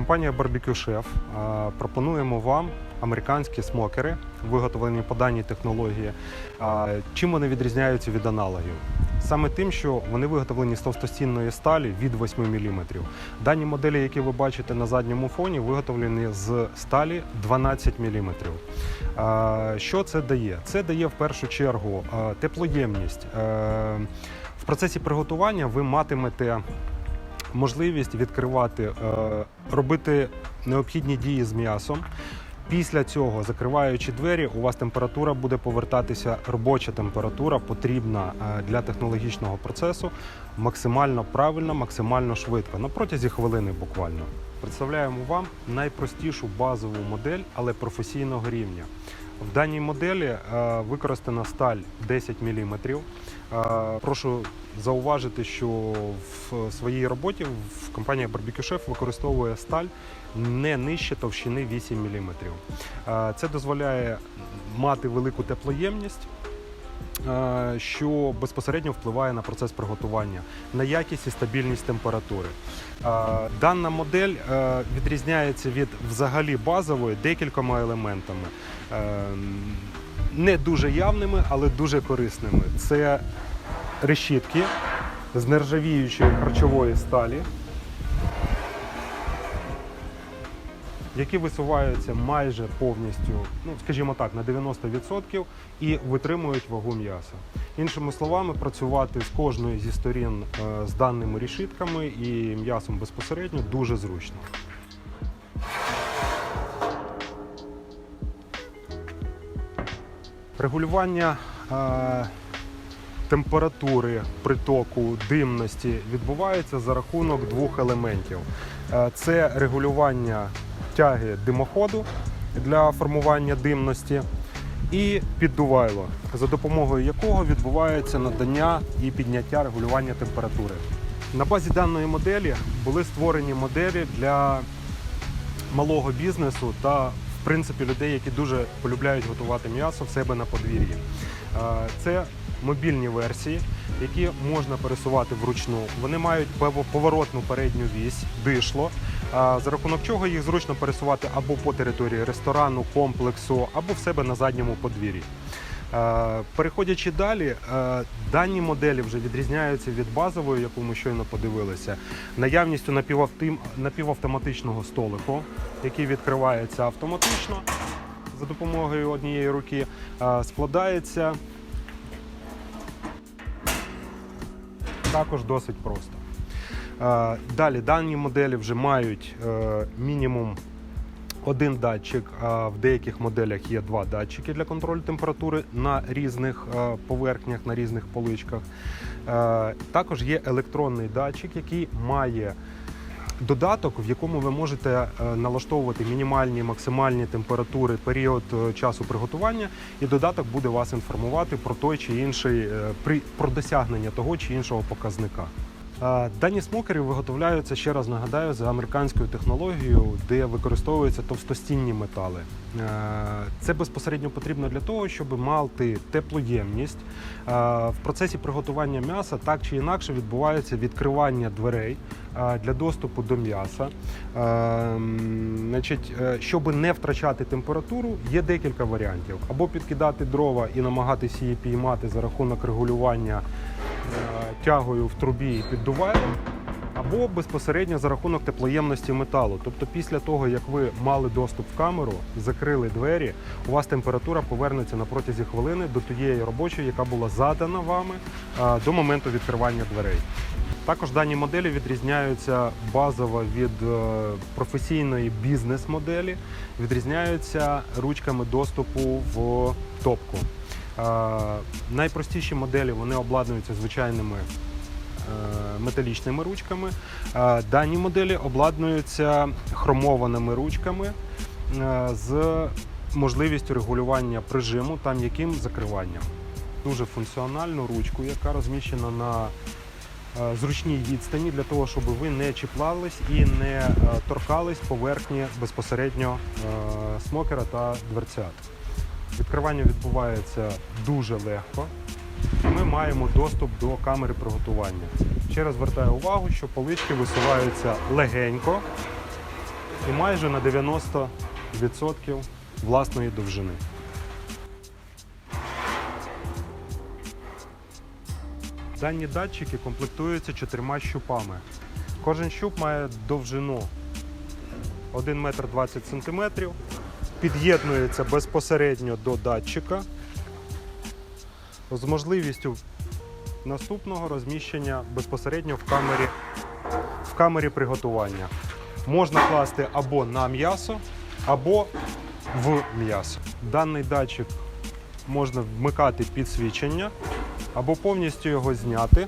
Компанія Barbecue Chef е, пропонуємо вам американські смокери, виготовлені по даній технології. Е, Чим вони відрізняються від аналогів? Саме тим, що вони виготовлені з товстостінної сталі від 8 мм. Дані моделі, які ви бачите на задньому фоні, виготовлені з сталі 12 мм. Е, Що це дає? Це дає в першу чергу теплоємність. В процесі приготування ви матимете можливість відкривати, е, робити необхідні дії з м'ясом. Після цього, закриваючи двері, у вас температура буде повертатися, робоча температура потрібна е, для технологічного процесу максимально правильно, максимально швидко, на протязі хвилини буквально. Представляємо вам найпростішу базову модель, але професійного рівня. В даній моделі е, використана сталь 10 мм. Прошу зауважити, що в своїй роботі компанія Barbecue Chef використовує сталь не нижче товщини 8 мм. Це дозволяє мати велику теплоємність. Що безпосередньо впливає на процес приготування, на якість і стабільність температури. Дана модель відрізняється від взагалі базової декількома елементами, Е, не дуже явними, але дуже корисними. Це решітки з нержавіючої харчової сталі, які висуваються майже повністю, ну скажімо так, на 90% і витримують вагу м'яса. Іншими словами, працювати з кожної зі сторін е, з даними решітками і м'ясом безпосередньо дуже зручно. Регулювання е, температури притоку димності відбувається за рахунок двох елементів: Е, це регулювання тяги димоходу для формування димності. І піддувайло, за допомогою якого відбувається надання і підняття регулювання температури. На базі даної моделі були створені моделі для малого бізнесу та в принципі людей, які дуже полюбляють готувати м'ясо в себе на подвір'ї. Це мобільні версії, які можна пересувати вручну. Вони мають поворотну передню вісь, дишло, за рахунок чого їх зручно пересувати або по території ресторану, комплексу, або в себе на задньому подвір'ї. Е, Переходячи далі, е, дані моделі вже відрізняються від базової, яку ми щойно подивилися, наявністю напівавтоматичного столику, який відкривається автоматично за допомогою однієї руки, е, складається також досить просто. Далі дані моделі вже мають мінімум один датчик, а в деяких моделях є два датчики для контролю температури на різних е, поверхнях, на різних поличках. Е, Також є електронний датчик, який має додаток, в якому ви можете е, налаштовувати мінімальні, максимальні температури, період часу приготування, і додаток буде вас інформувати про той чи інший про досягнення того чи іншого показника. Дані смокери виготовляються, ще раз нагадаю, за американською технологією, де використовуються товстостінні метали. Е, Це безпосередньо потрібно для того, щоб мати теплоємність. Е, В процесі приготування м'яса так чи інакше відбувається відкривання дверей е, для доступу до м'яса. Значить, щоб не втрачати температуру, є декілька варіантів: або підкидати дрова і намагатися її піймати за рахунок регулювання тягою в трубі і піддуванням, або безпосередньо за рахунок теплоємності металу. Тобто, після того, як ви мали доступ в камеру, закрили двері, у вас температура повернеться на протязі хвилини до тієї робочої, яка була задана вами е, до моменту відкривання дверей. Також дані моделі відрізняються базово від е, професійної бізнес-моделі, відрізняються ручками доступу в топку. Найпростіші моделі вони обладнуються звичайними е, металічними ручками. Дані моделі обладнуються хромованими ручками е, з можливістю регулювання прижиму та м'яким закриванням. Дуже функціональну ручку, яка розміщена на е, зручній відстані для того, щоб ви не чіплались і не торкались поверхні безпосередньо смокера та дверцят. Відкривання відбувається дуже легко. Ми маємо доступ до камери приготування. Ще раз звертаю увагу, що полички висуваються легенько і майже на 90% власної довжини. Дані датчики комплектуються чотирма щупами. Кожен щуп має довжину 1 метр 20 сантиметрів, під'єднується безпосередньо до датчика з можливістю наступного розміщення безпосередньо в камері, в камері приготування. Можна класти або на м'ясо, або в м'ясо. Даний датчик можна вмикати підсвічення або повністю його зняти.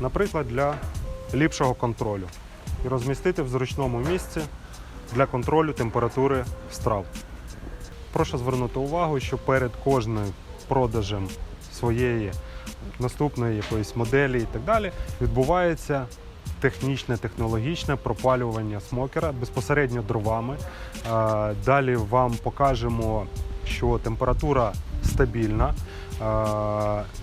Наприклад, для ліпшого контролю і розмістити в зручному місці для контролю температури страв. Прошу звернути увагу, що перед кожним продажем своєї наступної якоїсь моделі і так далі відбувається технічне, технологічне пропалювання смокера безпосередньо дровами. Далі вам покажемо, що температура стабільна.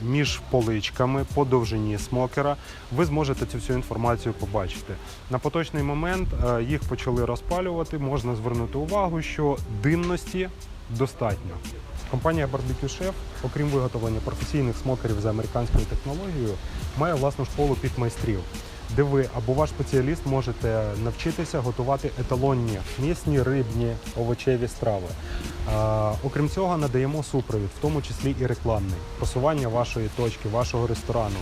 Між поличками по довжині смокера ви зможете цю всю інформацію побачити. На поточний момент е, їх почали розпалювати. Можна звернути увагу, що димності достатньо. Компанія Barbecue Chef, окрім виготовлення професійних смокерів за американською технологією, має власну школу підмайстрів, де ви або ваш спеціаліст можете навчитися готувати еталонні м'ясні, рибні, овочеві страви. Окрім цього, надаємо супровід, в тому числі і рекламний, просування вашої точки, вашого ресторану.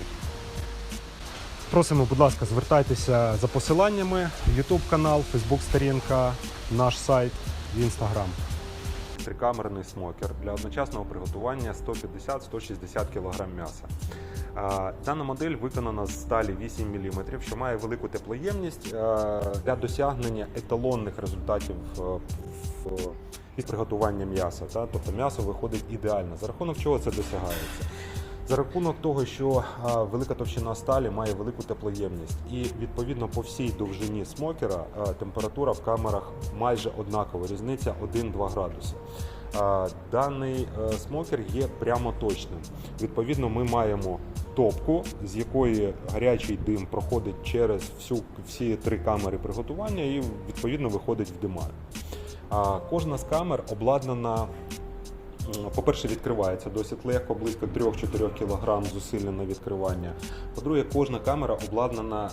Просимо, будь ласка, звертайтеся за посиланнями: YouTube канал, Facebook сторінка, наш сайт і Instagram. Трикамерний смокер для одночасного приготування 150-160 кг м'яса. Дана модель виконана з сталі 8 мм, що має велику теплоємність для досягнення еталонних результатів е, в із приготування м'яса. Тобто м'ясо виходить ідеально. За рахунок чого це досягається? За рахунок того, що велика товщина сталі має велику теплоємність, і відповідно по всій довжині смокера температура в камерах майже однакова, різниця 1-2 градуси. Даний е, смокер є прямо точним. Відповідно, ми маємо топку, з якої гарячий дим проходить через всю всі три камери приготування і відповідно виходить в димар. Кожна з камер обладнана По-перше, відкривається досить легко, близько 3-4 кг зусилля на відкривання. По-друге, кожна камера обладнана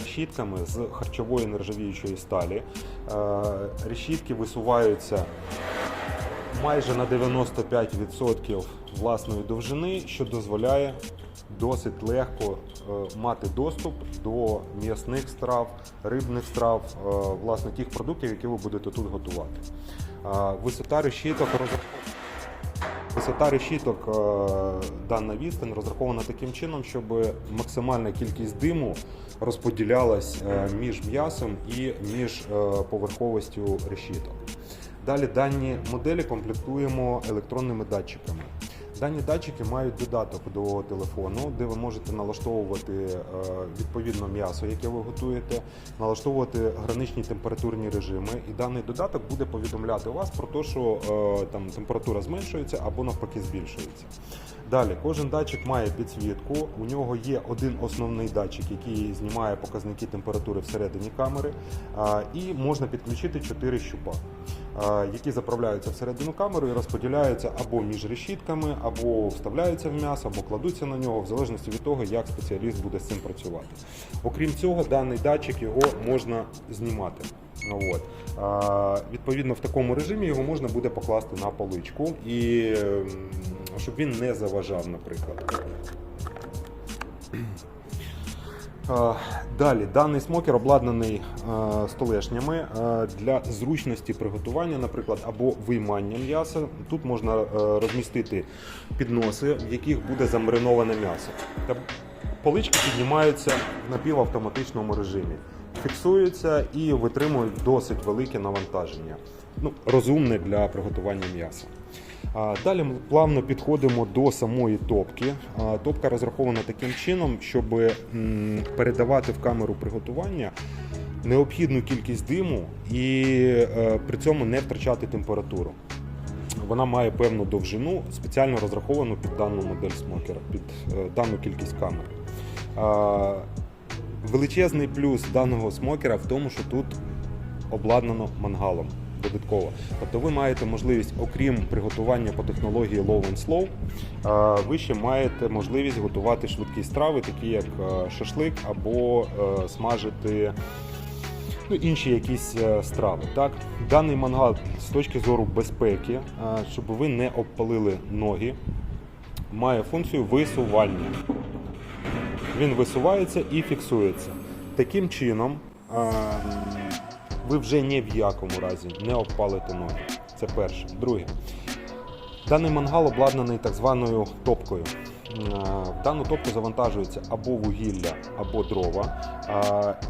е, щітками з харчової нержавіючої сталі. Решітки висуваються майже на 95% власної довжини, що дозволяє досить легко е, мати доступ до м'ясних страв, рибних страв, е, власне тих продуктів, які ви будете тут готувати. Висота решіток розрахована. Висота решіток е, дана відстань розрахована таким чином, щоб максимальна кількість диму розподілялась е, між м'ясом і між е, поверховістю решіток. Далі дані моделі комплектуємо електронними датчиками. Дані датчики мають додаток до телефону, де ви можете налаштовувати е, відповідно м'ясо, яке ви готуєте, налаштовувати граничні температурні режими. І даний додаток буде повідомляти вас про те, що е, там температура зменшується або навпаки збільшується. Далі кожен датчик має підсвітку. У нього є один основний датчик, який знімає показники температури всередині камери, і можна підключити 4 щупа, які заправляються всередину камери і розподіляються або між решітками, або вставляються в м'ясо, або кладуться на нього, в залежності від того, як спеціаліст буде з цим працювати. Окрім цього, даний датчик його можна знімати. От. Відповідно, в такому режимі його можна буде покласти на поличку, і ем, щоб він не заважав, наприклад. Далі, даний смокер обладнаний столешнями для зручності приготування, наприклад, або виймання м'яса. Тут можна е, розмістити підноси, в яких буде замариноване м'ясо. Полички піднімаються в напівавтоматичному режимі, фіксуються і витримують досить велике навантаження. Ну, розумне для приготування м'яса. Далі ми плавно підходимо до самої топки. Топка розрахована таким чином, щоб передавати в камеру приготування необхідну кількість диму і е, при цьому не втрачати температуру. Вона має певну довжину, спеціально розраховану під дану модель смокера, під е, дану кількість камер. Величезний плюс даного смокера в тому, що тут обладнано мангалом додатково. Тобто ви маєте можливість, окрім приготування по технології low and slow, ви ще маєте можливість готувати швидкі страви, такі як е, шашлик або е, смажити ну, інші якісь е, страви. Так? Даний мангал з точки зору безпеки, щоб ви не обпалили ноги, має функцію висування. Він висувається і фіксується. Таким чином, ви вже ні в якому разі не обпалите ноги. Це перше. Друге. Даний мангал обладнаний так званою топкою. В дану топку завантажується або вугілля, або дрова,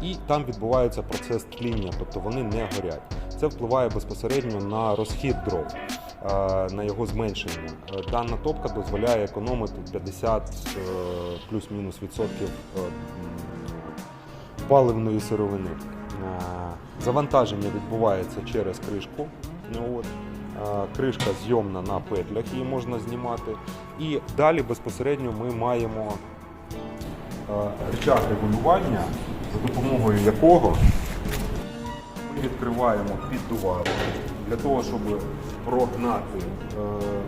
і там відбувається процес тління, тобто вони не горять. Це впливає безпосередньо на розхід дров, на його зменшення. Е, Дана топка дозволяє економити 50 е, плюс-мінус відсотків е, паливної сировини. Е, Завантаження відбувається через кришку. Е, Кришка зйомна на петлях, її можна знімати. І далі безпосередньо ми маємо е, рычаг регулювання, за допомогою якого ми відкриваємо піддувало для того, щоб прогнати е,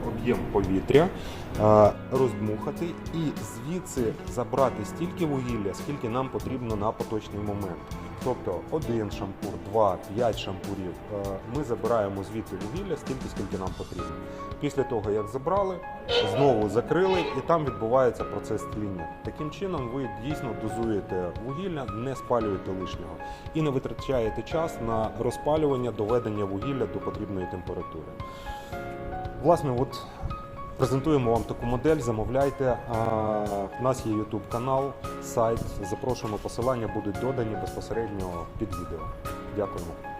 об'єм повітря, е, роздмухати і звідси забрати стільки вугілля, скільки нам потрібно на поточний момент. Тобто один шампур, два, п'ять шампурів. Е, Ми забираємо звідти вугілля стільки, скільки нам потрібно. Після того, як забрали, знову закрили, і там відбувається процес тління. Таким чином, ви дійсно дозуєте вугілля, не спалюєте лишнього і не витрачаєте час на розпалювання, доведення вугілля до потрібної температури. Власне, от презентуємо вам таку модель, замовляйте. У нас є YouTube канал, сайт. Запрошуємо посилання, будуть додані безпосередньо під відео. Дякуємо.